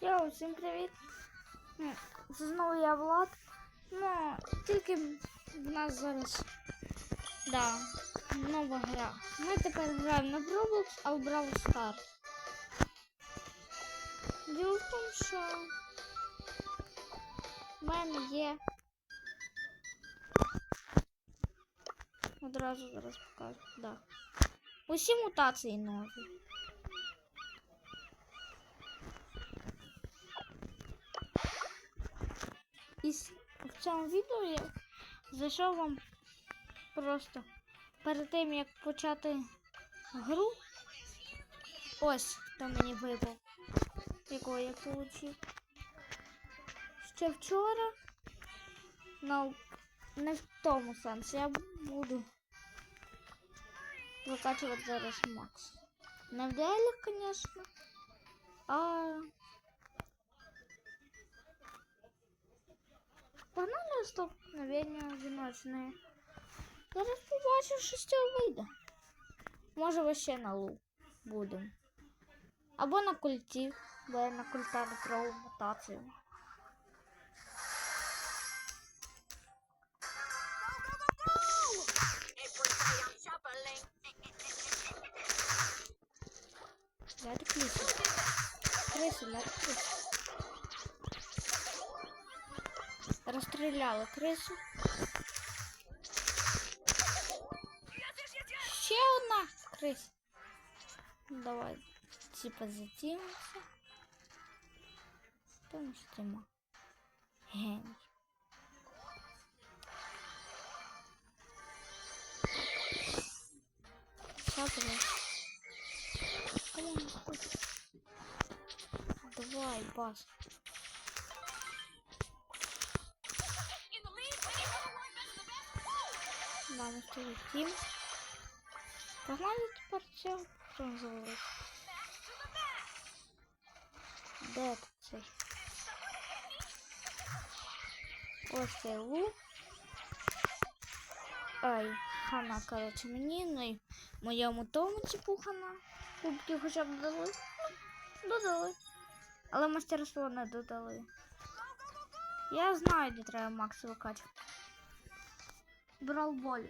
Йоу, всім привіт! Це знову я Влад. Ну, тільки в нас зараз. Да, нова гра. Ми тепер граємо на Roblox, а в Brawl Stars. Діло в тому, що в мене є. Одразу зараз покажу. Да. Усі мутації нові. І в цьому відео я зайшов вам просто перед тим, як почати гру. Ось хто мені випав, якого я отримав. Ще вчора, ну, не в тому сенсі, я буду викачувати зараз Макс. Не в делях, звісно, а Погнали столкновення одиночне. Зараз побачу, що з цього вийде. Може, ви на лу будемо. Або на культі, бо я на культа не пробував мутацію. Крису. Крису, я так крису. Розстріляли крису. Ще одна криса. Давай, типа затімимося. Там стіма. Геній. Шатри. Кому не хоче? Давай, бас. Нам стоїть тім. Погнали тепер цього бронзового. Де цей? Ось цей лук. Ай, хана, коротше, мені, ну і моєму тому типу хана. Кубки хоча б дали. Додали. Але мастерство не додали. Я знаю, де треба Макс викачувати. Брал боль.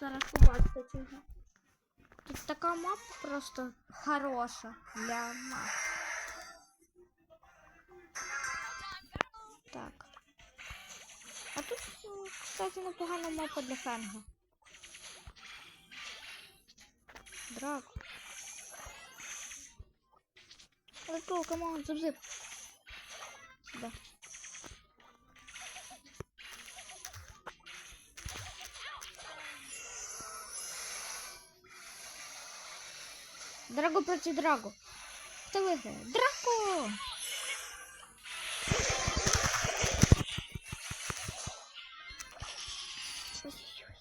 Зараз побачите цього. Тут така мапа просто хороша для нас. Так. А тут, ну, кстати, непогана мапа для фенга. Драко. Let's go, come on, зуб-зип. Сюда. Драго проти Драго. Хто виграє? Драко! Ой-ой-ой.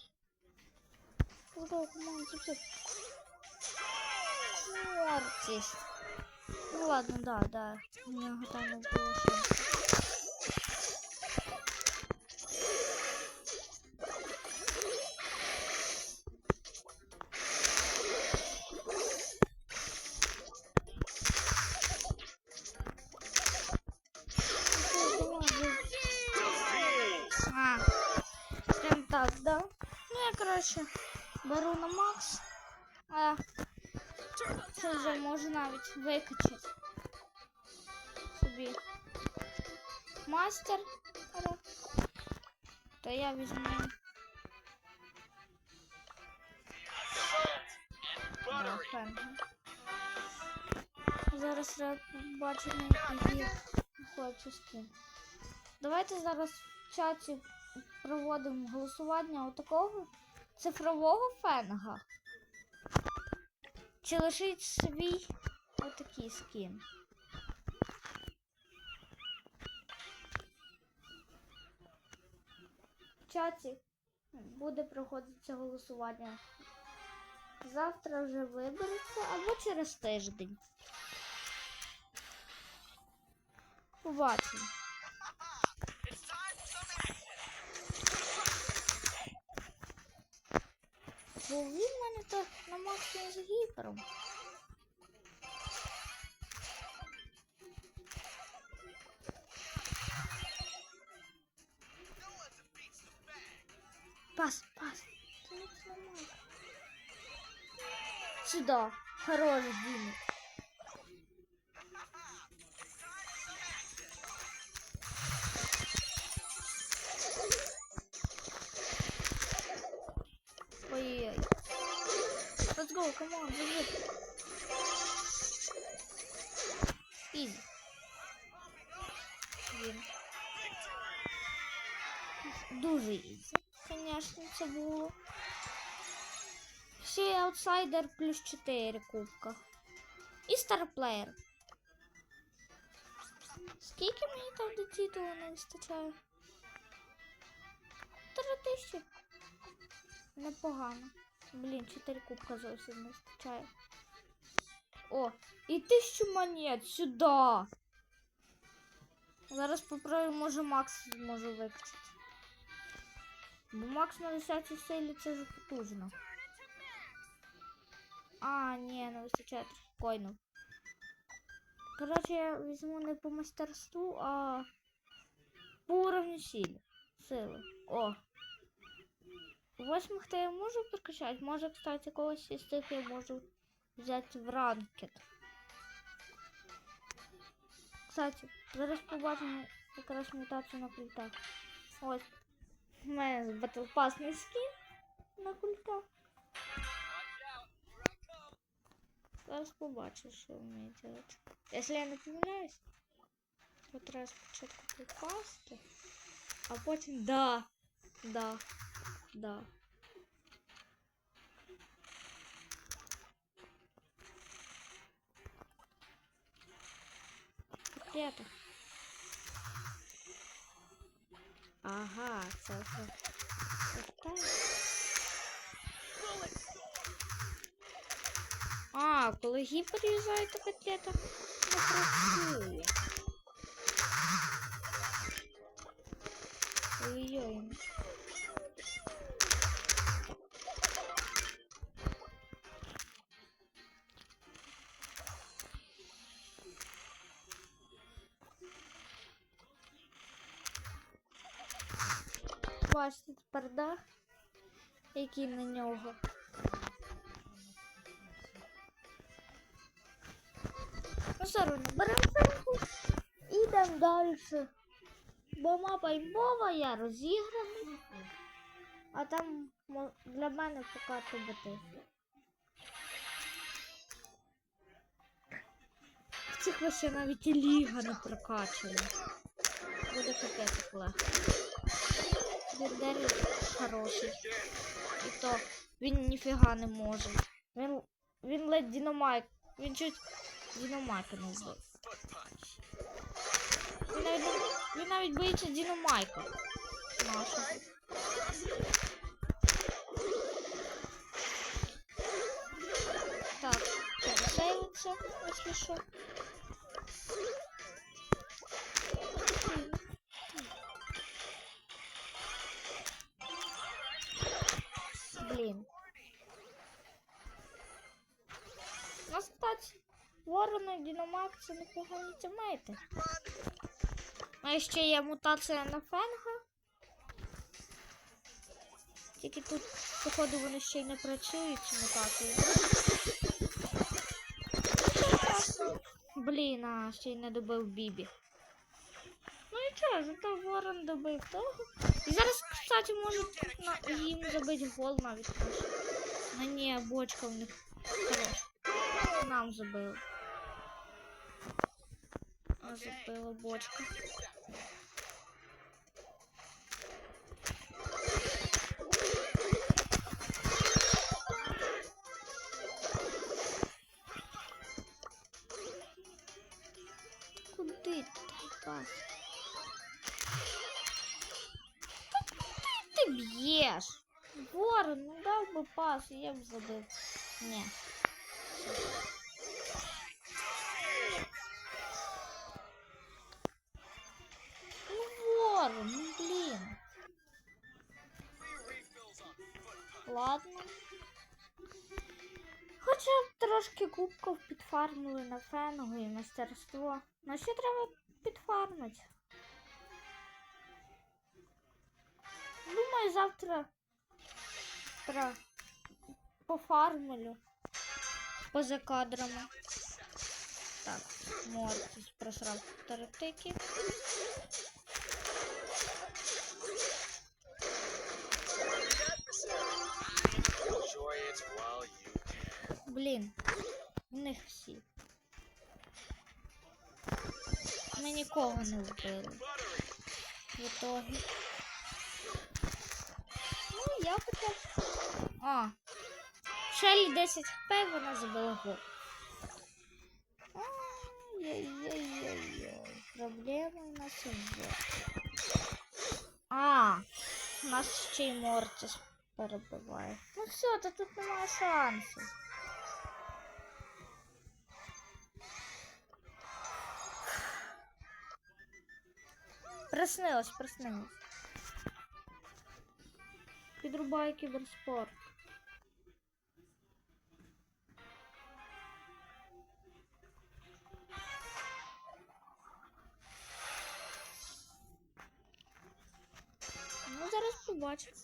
Ну ладно, да, да. У меня там было шанса. Викачати собі мастер. То я візьму. Зараз треба побачити, які хочу скін. Давайте зараз в чаті проводимо голосування отакого цифрового фенга. Чи лишить свій отакий скін? В чаті буде проходити голосування. Завтра вже вибереться або через тиждень. Побачимо. Бо він мене так на максимум з гіпером. Пас, пас. Сюда. Хорош, Димит. Аутсайдер плюс 4 кубка. І старплеєр. Скільки мені там до титулу не вистачає? Три тисячі. Непогано. Блін, 4 кубка зовсім не вистачає. О, і тисячу монет сюди. Зараз попробуємо, може Макс зможе викачати. Бо Макс на 10 силі це ж потужно. А, ні, не вистачає трохи коїнів. Коротше, я візьму не по мастерству, а по уровню силі. Сили. О. Восьмих то я можу прокачати. Може, кстати, когось із тих я можу взяти в ранкет. Кстати, зараз побачимо якраз мутацію на культах. Ось. У мене Pass скін на культах. Зараз побачу, що вміє делати. Якщо я не помиляюсь, то треба спочатку попасти, а потім да, да, да. Котлета. Ага, це вже. Отак. А, коли гіпер юзає, то котлета не працює. Ой-ой. Бачите тепер який на нього. Ну одно, беремо і йдемо далі. Бо мапа імбова, я розіграний. А там для мене поки бити. В цих вообще навіть і ліга не прокачана. Буде як легко. Бендер хороший. І то він ніфіга не може. Він, він ледь динамайк. Він чуть динамайка не вбив. Він навіть, він навіть боїться динамайка. Наша. Так, пересейвиться, якщо що. І Дінамак це непогані тімейти. А ще є мутація на фенга. Тільки тут, походу, вони ще й не працюють, ці мутації. Блін, а ще й не добив Бібі. Ну нічого, зато Ворон добив того. І зараз, кстати, можуть їм забити гол навіть. Ну ні, бочка в них хороша. Нам забили. А забила бочка. Куди куди ти б'єш? Ворон, ну дав би пас, я б забив. Ні. Кубків підфармили на фенгу і мастерство. Ну ще треба підфармити. Думаю, завтра про пофармлю поза кадрами. Так, Мортис просрав can. Блін, в них всі. Ми нікого не вбили. В итогі. Ну, я хоча. А. Шелі 10 хп, вона забила гол. Ай-яй-яй-яй-яй. Проблеми у нас вже. А, нас ще й Мортис перебиває. Ну все, то тут немає шансів. Приснилось, приснилось. Підрубай кіберспорт. Ну, зараз побачимо.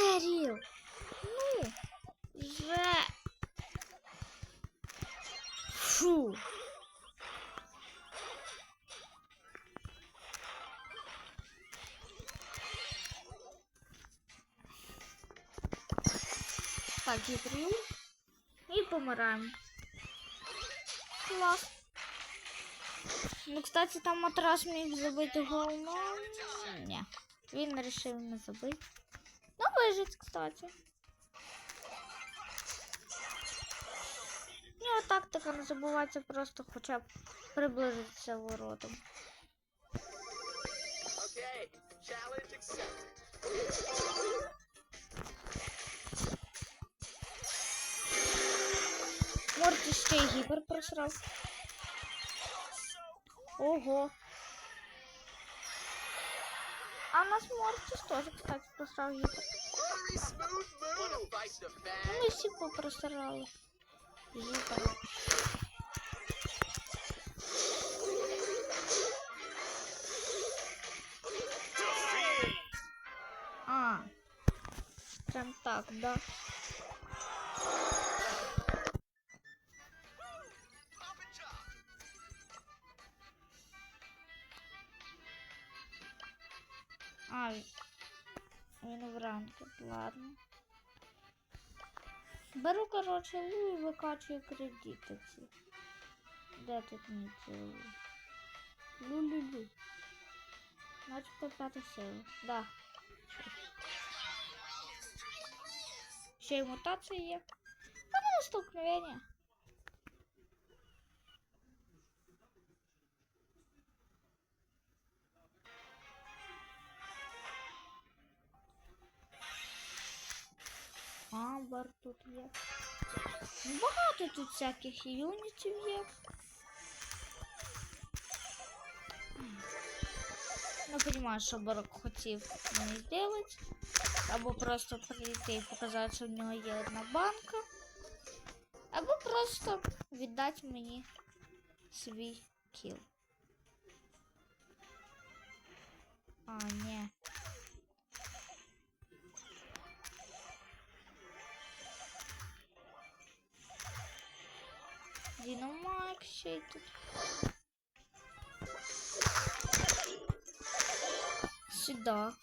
Дэрил. Ну, же. Фу. Так, гидрил. И помираем. Класс. Ну, кстати, там матрас міг забити гол, но... Ні. Він вирішив не забити. Вижить, кстати. Ну, тактика не забувається просто хоча б challenge accepted. Морті ще й гіпер просрав. Ого. А у нас Мортіс теж, кстати, просрав гіпер. Ну, всі попросирали. Defeat. А. Прям так, да. Ладно. Беру, короче, лу і викачую кредити ці. Де тут Лю-лю-лю. Значит, по Начебто п'ята сила. Да. Ще й мутації є. Та не столкновення. Амбар тут є. Ну, Багато тут всяких юнітів є. Не розумію, що Борок хотів мені зробити. Або просто прийти і показати, що в нього є одна банка. Або просто віддати мені свій кіл. А, ні. Динамайк ще й тут. Сюда.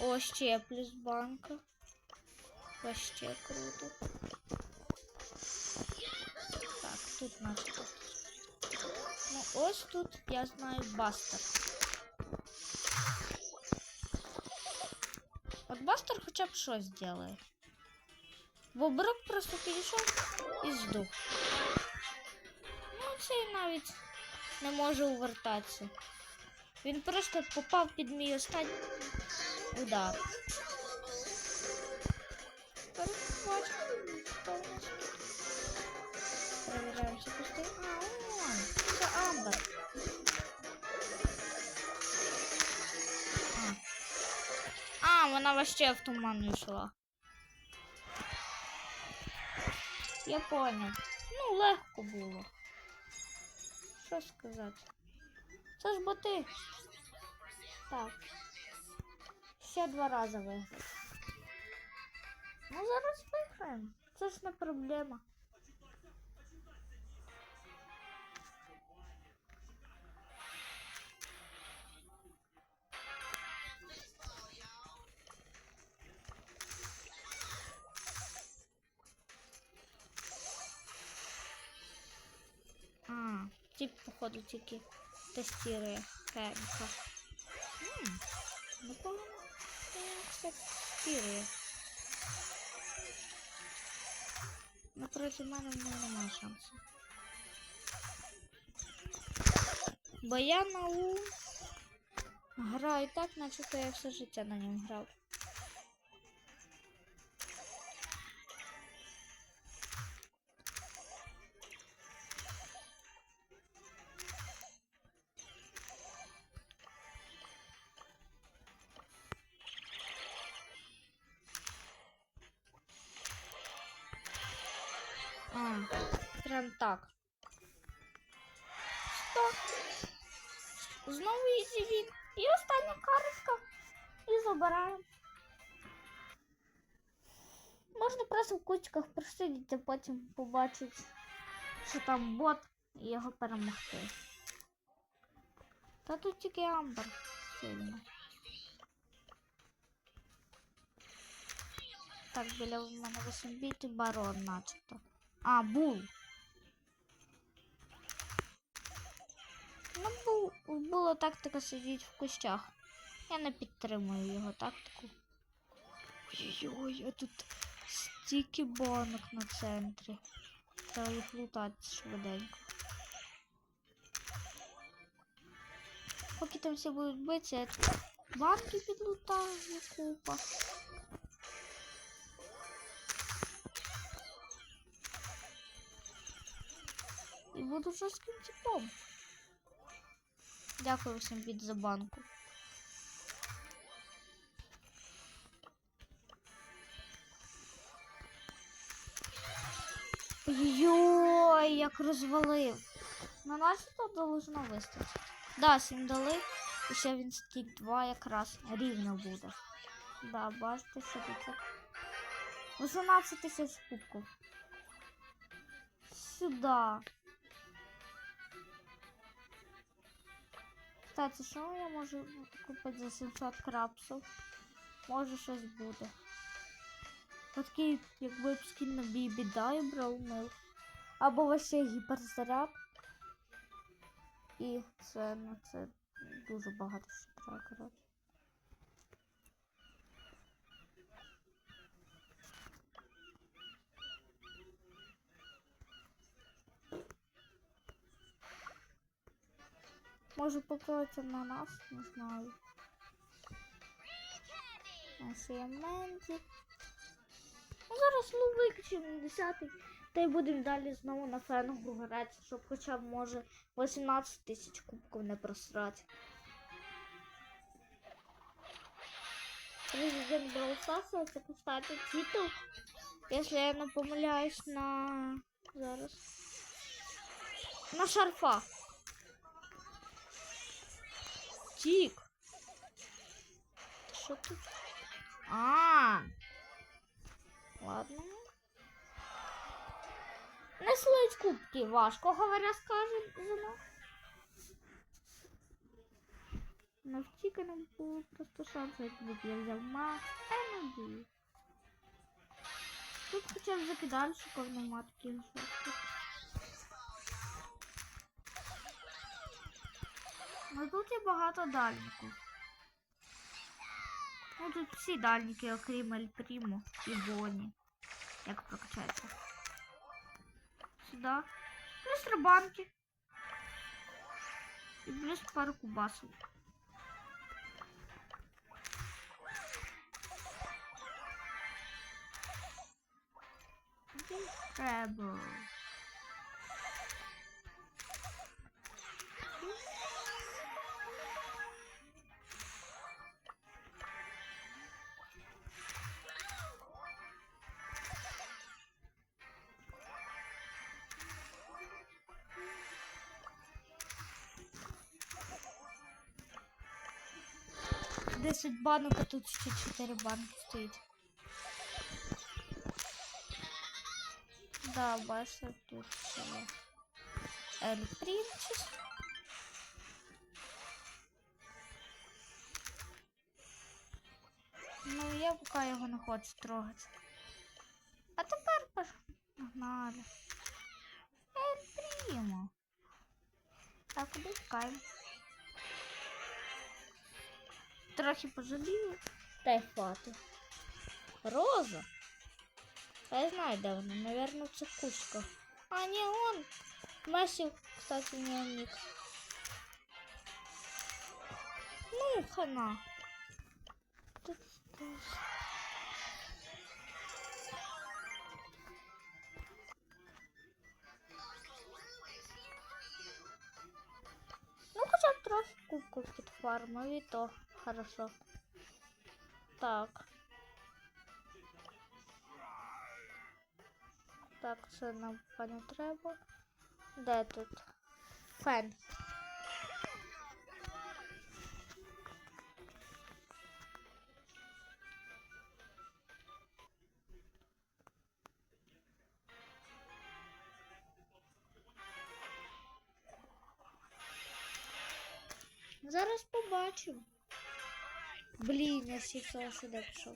О, ще плюс банка. Вообще круто. Так, тут наш тут. Ну, ось тут, я знаю, бастер. От бастер хоча б щось зробить. Бо Брок просто підійшов і здух. Цей навіть не може увертатися. Він просто попав під мій останній удар. Чи пустий. А, он, це Амбер. А, вона вообще в туман йшла. Я понял. Ну, легко було. Що сказати? Це ж боти. Так. Ще два рази виграти. Ну, зараз виграємо. Це ж не проблема. Походу, тільки тестирує хеміка. М, Непогано. Він, кстати, тестирує. Напроти мене в нього немає шансу. Бо я на У граю так, начебто я все життя на ньому грав. І забираємо. Можна просто в кучках просидіти, потім побачити, що там бот і його перемогти. Та тут тільки амбер сильно. Так, біля в мене 8 біт і барон начебто. А, бул. Ну, бул, була тактика сидіти в кущах. Я не підтримую його тактику. Ой-ой, а тут стільки банок на центрі. Треба їх лутати швиденько. Поки там всі будуть битися, я тут банки підлутаю купа. І буду жорстким типом. Дякую всім від за банку. Як розвалив. На нас тут должно вистачити. Да, 7 дали. І ще він стік 2 якраз рівно буде. Да, бачите, що тут. 18 тисяч кубків. Сюда. Кстати, що я можу купити за 700 крапсів? Може щось буде. Такий, якби б скін на бібі дай брав мил. Або вообще гіперзаряд. І це, ну це дуже багато що треба, коротше. Може попробувати на нас, не знаю. Ось є Ну, зараз ну виключимо 10 та й будемо далі знову на фенгу грати, щоб хоча б може 18 тисяч кубків не просрати. Президент Браусаса, це, кстати, титул. Якщо я не помиляюсь на... Зараз. На шарфа. Тік. Що тут? Не слить кубки, важко, говоря, скаже зима. На втіканому було просто шанс, якби я взяв Макс Енеді. Тут хоча б закидальщиків нема таких жорстких. Ну тут є багато дальників. Ну тут всі дальники, окрім Ель Прімо і Бонні. Як прокачається сюда. Плюс рыбанки. И плюс пару кубасов. Incredible. 10 банок, а тут еще 4 банки стоит. Да, бачите, тут є електричність. Ну, я пока его не хочу трогать. А тепер погнали. Эль приймо. Так, куди втікаємо? Трохи пожалію. Та й хватить. Роза. А я знаю, де вона. Наверное, в цих кучках. А, не он. Месси, кстати, не ник. Ну, хана. Тут тоже. Ну, хоча б трохи кубків підфармив, і то Хорошо. Так. Так, це нам не треба. Де тут? Фен. Зараз побачимо. Блін, я ще цього сюди пішов.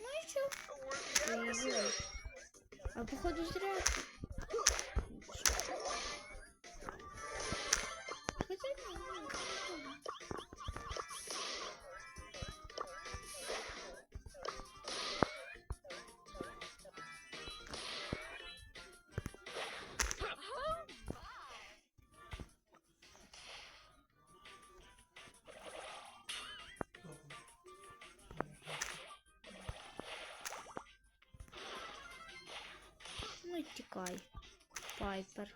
Ну і що? А походу зря. Пайпер.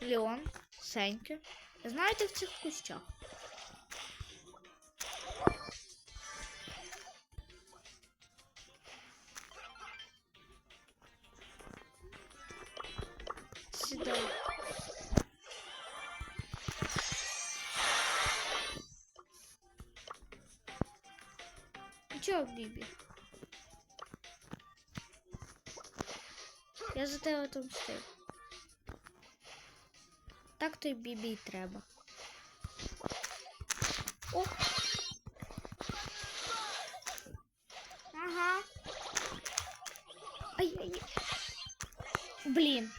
Леон, Сеньки. Знаєте в цих кущах? Тебе отомстив. Так то й бібі й треба. О! Ага. Ай-яй. Блін.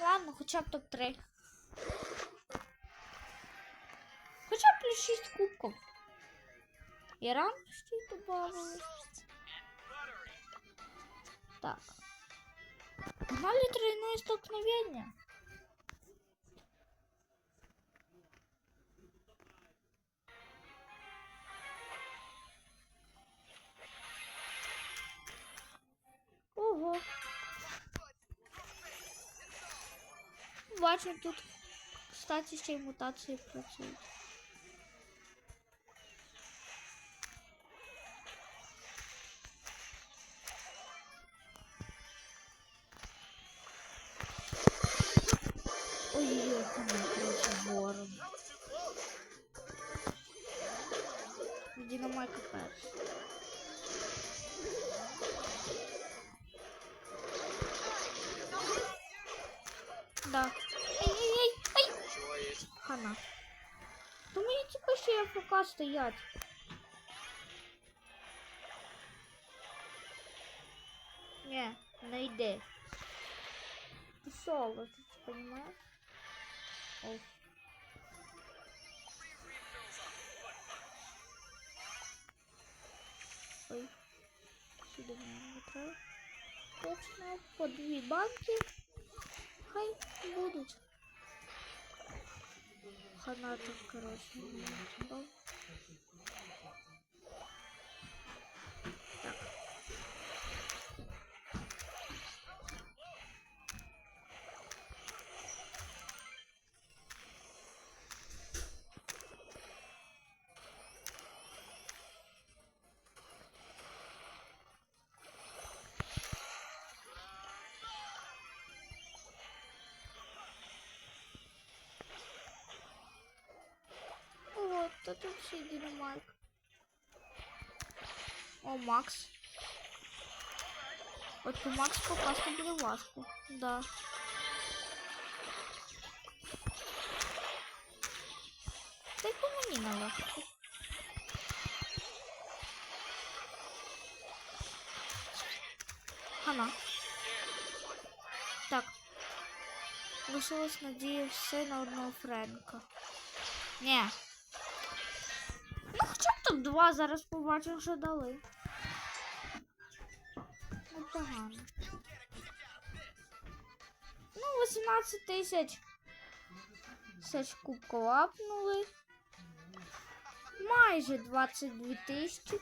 Ладно, хоча б топ-3. Хоча б плюс 6 кубків. І ранг ще добавили. Так. Погнали тройное столкновение. Ого. Бачу тут, кстати, ще й мутації. Да. Ай-яй-яй, ай! Хана. Мені типу ще є ФК стоять. Не, не йди. Соло, ти це понимаєш? Сюди. Точно, по дві банки. Хай будуть. Хана так, короче, не. Хто тут ще Дінамайк? О, Макс. От по Макс попасти буде важко. Да. Та й по мені нелегко. Хана. Так. Лишилась надія все на одного Френка. Ні. Ну, хоча б тут два зараз побачимо, що дали. Непогано. Ну, 18 тисяч. Тисяч кубків лапнули. Майже 22 тисячі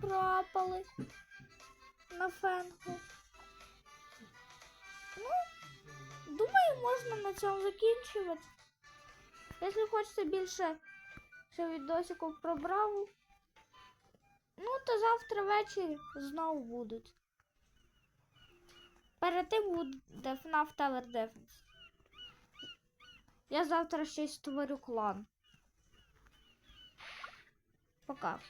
пропали на фенку. Ну, думаю, можна на цьому закінчувати. Якщо хочете більше ще відосиків про Браву, ну то завтра ввечері знову будуть. Перед тим буде FNAF Tower Defense. Я завтра ще й створю клан. Пока.